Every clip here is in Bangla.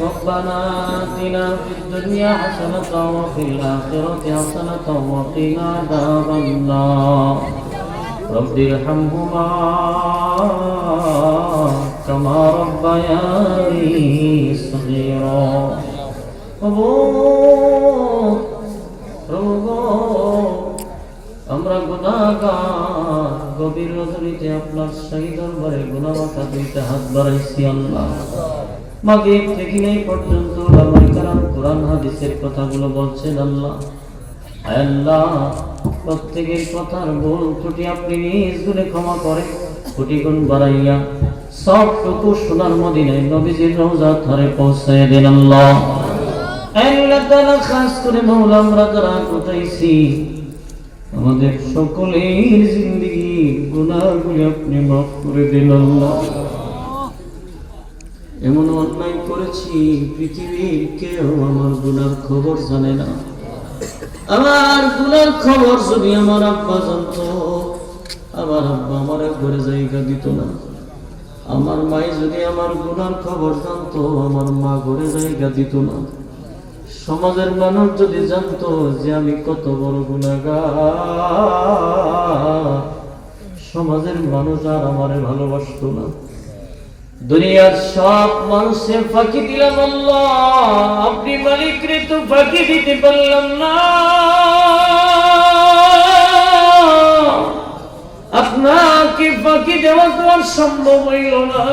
ربنا آتنا في الدنيا حسنة وفي الآخرة حسنة وقنا عذاب النار رب ارحمهما كما ربياني صغيرا প্রভু প্রভু গো, আমরা গুণাগার গভীর রজনীতে আপনার সেই দরবারে গুণামাখা দুইটা হাত বাড়াইছি আল্লাহ মাগে থেকে পর্যন্ত কোরআন, হাদিসের কথাগুলো বলছেন আল্লাহ। আল্লাহ, প্রত্যেকের কথার ভুল ত্রুটি আপনি নিজ ক্ষমা করে, কোটি গুণ বাড়াইয়া সোনার মদিনায় নবীজির রওজা ধারে পৌঁছায় দেন আল্লাহ। খাস করে আমরা যারা কোথাইছি আমাদের সকলের জিন্দগি, গুনাহগুলি আপনি মাফ করে দিন আল্লাহ। এমন অন্যায় করেছি, পৃথিবীর কেউ আমার গুনার খবর জানে না। আমার গুনার খবর যদি আমার আব্বা জানতো, আমার আব্বা আমার ঘরে জায়গা দিত না। আমার মাই যদি আমার গুনার খবর জানতো, আমার মা ঘরে জায়গা দিত না। সমাজের মানুষ যদি জানতো যে আমি কত বড় গুণাগার সমাজের মানুষ আর আমারে ভালোবাসতো না। দুনিয়ার সব মানুষের ফাঁকি দিলাম আল্লাহ। আপনি মালিক রে তো ফাঁকি দিতে পারলাম না। আপনাকে ফাঁকি দেওয়া তো আর সম্ভব হইল না।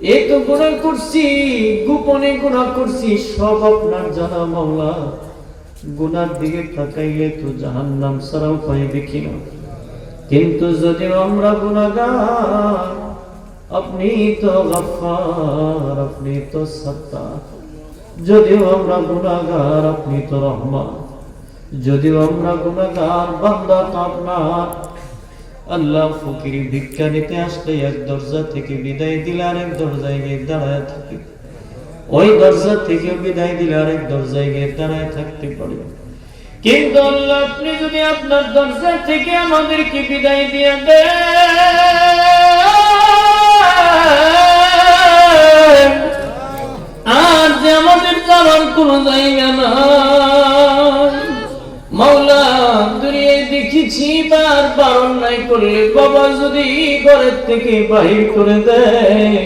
এই তো গুণা করছি, গোপনে গুণা করছি, সব আপনার জানা মাওলা। গুনার দিকে তাকাইলে তো জাহান নাম ছাড়াও পাই দেখি না। কিন্তু যদি আমরা গুণাগার আপনি তো গফার আপনি তো সত্তার। যদিও আমরা গুণাগার, আপনি তো রহমান। যদিও আমরা গুণাগার, বান্দা তো আপনার। আল্লাহ ফকির ভিক্ষা নিতে আসলে এক দরজা থেকে বিদায় দিলে আরেক দরজায় গিয়ে দাঁড়ায় থাকি। ওই দরজা থেকে বিদায় দিলে আরেক দরজায় গিয়ে দাঁড়ায় থাকতে পারে। কিন্তু আল্লাহ, আপনি যদি আপনার দরজা থেকে আমাদেরকে বিদায় দিয়ে দেন অন্যায় করলে বাবা যদি ঘরের থেকে বাহির করে দেয়।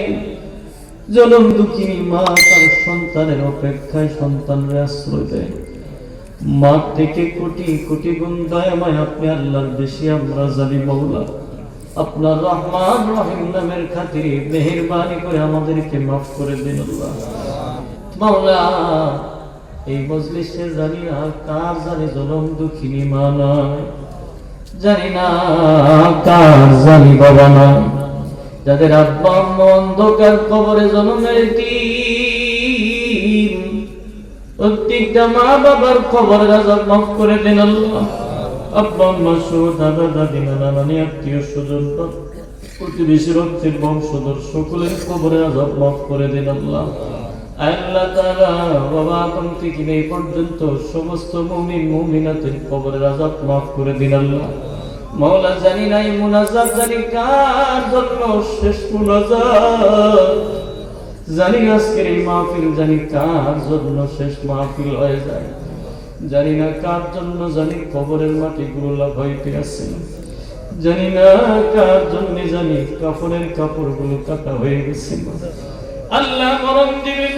জনম দুঃখিনী মা তার সন্তানের অপেক্ষায় সন্তানের আশ্রয় দেয়। মা থেকে কোটি কোটি গুণ দয়াময় আপনি আল্লাহর বেশি আমরা জানি মৌলা। আপনার রহমান রহিম নামের খাতিরে মেহেরবানি করে আমাদেরকে মাফ করে দিন আল্লাহ। মাওলা এই মজলিসে জানি না কার জানি জনম দুঃখিনী মা নয় জানি না কার জানি বাবা যাদের অন্ধকার কবরে জন্মের প্রত্যেকটা মা বাবার খবর মাফ করে দেন আল্লাহ। দাদা আত্মীয় প্রতিবেশী, রক্তের বংশধর সকলের খবরে আজাব মাফ করে দেন আল্লাহ। আল্লাহ তাআলা বাবা পর্যন্ত সমস্ত মুমিন মুমিনাতের কবরের মাফ করে দিন আল্লাহ। জানি নাই মুনাজাত জানি কার জন্য শেষ মুনাজাত। জানি আজকের এই মাহফিল জানি কার জন্য শেষ মাহফিল হয়ে যায়। জানি না কার জন্য জানি কবরের মাটিগুলো লাভ হইতে আছে। জানি না কার জন্য জানি কাপড়ের কাপড়গুলো কাটা হয়ে গেছে। আল্লাহ মরম দিবেন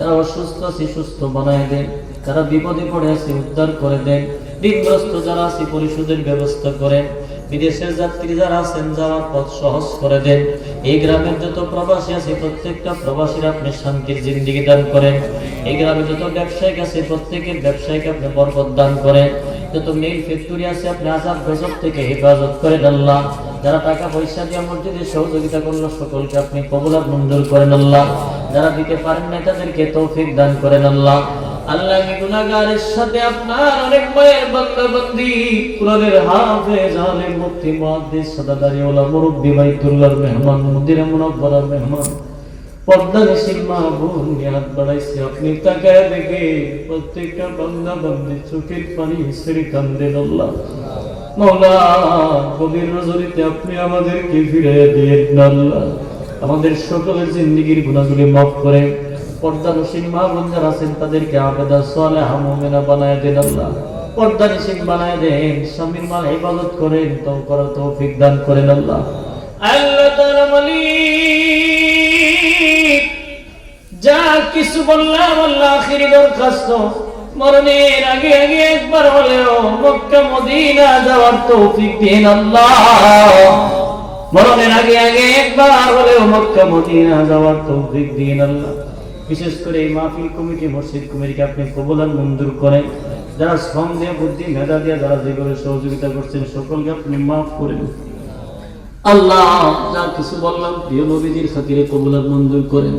যারা অসুস্থ আছে সুস্থ বানায় দেন যারা বিপদে পড়ে আছে উদ্ধার করে দেন ঋণগ্রস্ত যারা আছে, পরিশোধের ব্যবস্থা করেন বিদেশের যাত্রী যারা আছেন যাওয়ার পথ সহজ করে দেন এই গ্রামের যত প্রবাসী আছে, প্রত্যেকটা প্রবাসীর আপনি শান্তির জিন্দিগি দান করেন। এই গ্রামে যত ব্যবসায়িক আছে, প্রত্যেকের ব্যবসায়িক আপনি বরকত দান করেন। যত মিল ফ্যাক্টরি আছে, আপনি আজাদ গজব থেকে হেফাজত করেন আল্লাহ। যারা টাকা পয়সা দিয়ে মসজিদে সহযোগিতা করল, সকলকে আপনি কবুলার মঞ্জুর করেন আল্লাহ। যারা দিতে পারেন না তাদেরকে তৌফিক দান করেন আল্লাহ। আল্লাহ আমি গুনাহগারের সাথে আপনার অনেক মায়ের বান্দা কুরআনের হাফেজ, আলেম, মুফতি, মুহাদ্দিস, সাদাদারি ওলা মুরব্বি, বাইতুল্লাহর মেহমান, মদিনা মুনাব্বারার মেহমান। পর্দা নিশির মা বোন বাড়াইছে, আপনি তাকায় দেখে প্রত্যেকটা চোখের পানি ছেড়ে কান্দেন আল্লাহ। মৌলা কবির নজরিতে আপনি আমাদেরকে ফিরে দিয়েন না আল্লাহ। আমাদের সকলের জিন্দিগির গুণাগুলি মাফ করে, পর্দা নসীন মা বোন যারা আছেন তাদেরকে আবেদা সোয়ালে হামুমেনা বানায় দেন আল্লাহ। পর্দা নিশিন বানায় দেন, স্বামীর মা ইবাদত করেন তো করার তৌফিক দান করেন আল্লাহ। আল্লাহ তাআলা মালিক, যা কিছু বললাম আল্লাহ আখিরি দরখাস্ত মরণের আগে আগে একবার হলেও মক্কা, মদিনা যাওয়ার তৌফিক দিন আল্লাহ। মরণের আগে আগে একবার হলেও মক্কা, মদিনা যাওয়ার তৌফিক দিন আল্লাহ। বিশেষ করে এই মাহফিল কমিটি, মসজিদ কমিটিকে আপনি কবুলার মঞ্জুর করেন। যারা শ্রম দিয়ে, বুদ্ধি, মেধা দিয়ে, যারা যেভাবে সহযোগিতা করছেন, সকলকে আপনি মাফ করেন আল্লাহ, যা কিছু বললাম, প্রিয় নবীজির খাতিরে কবুলার মঞ্জুর করেন।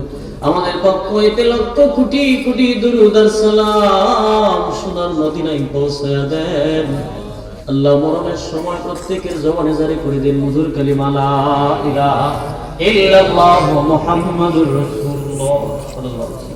আমাদের পক্ষ হইতে লক্ষ কোটি কোটি দুরুদ আর সালাম সোনার মদিনায় পৌঁছায়া দেন। আল্লাহ মরণের সময় প্রত্যেকের জবানে জারি করে দিন মধুর কালিমালা ইলাহা মোহাম্মদুর মুহাম্মাদুর রাসূলুল্লাহ সাল্লাল্লাহু আলাইহি